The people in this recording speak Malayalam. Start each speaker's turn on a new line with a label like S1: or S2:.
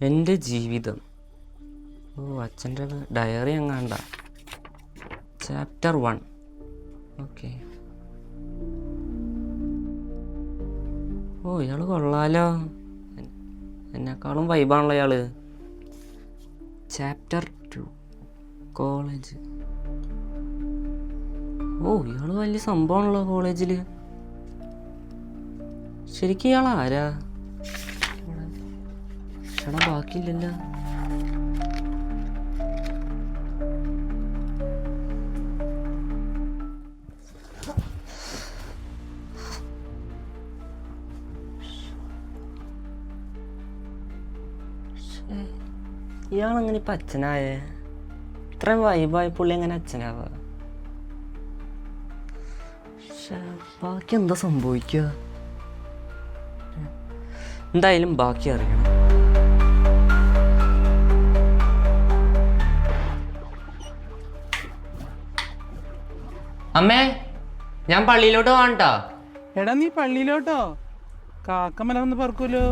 S1: എന്റെ ജീവിതം. ഓ അച്ഛന്റെ ഡയറി എങ്ങാണ്ട ചാപ്റ്റർ വൺ ഓക്കെ ഓ ഇയാൾ കൊള്ളാലോ. എന്നെക്കാളും വൈബാണല്ലോ ഇയാൾ ചാപ്റ്റർ ടു കോളേജ് ഓ ഇയാൾ വലിയ സംഭവമാണല്ലോ കോളേജിൽ ശരിക്കും ഇയാൾ ആരാ? ക്ഷണം ബാക്കിയില്ലല്ലോ. ഇയാളെങ്ങനെ ഇപ്പം അച്ഛനായേ? ഇത്രയും വൈബായ പുള്ളി എങ്ങനെ അച്ഛനാവുക ബാക്കി എന്താ സംഭവിക്കുക? എന്തായാലും ബാക്കി അറിയണം. അമ്മേ ഞാൻ പള്ളിയിലോട്ട് പോകണ്ടോ
S2: എടാ നീ പള്ളിയിലോട്ടോ? കാക്കമലന്ന് പറക്കൂലോ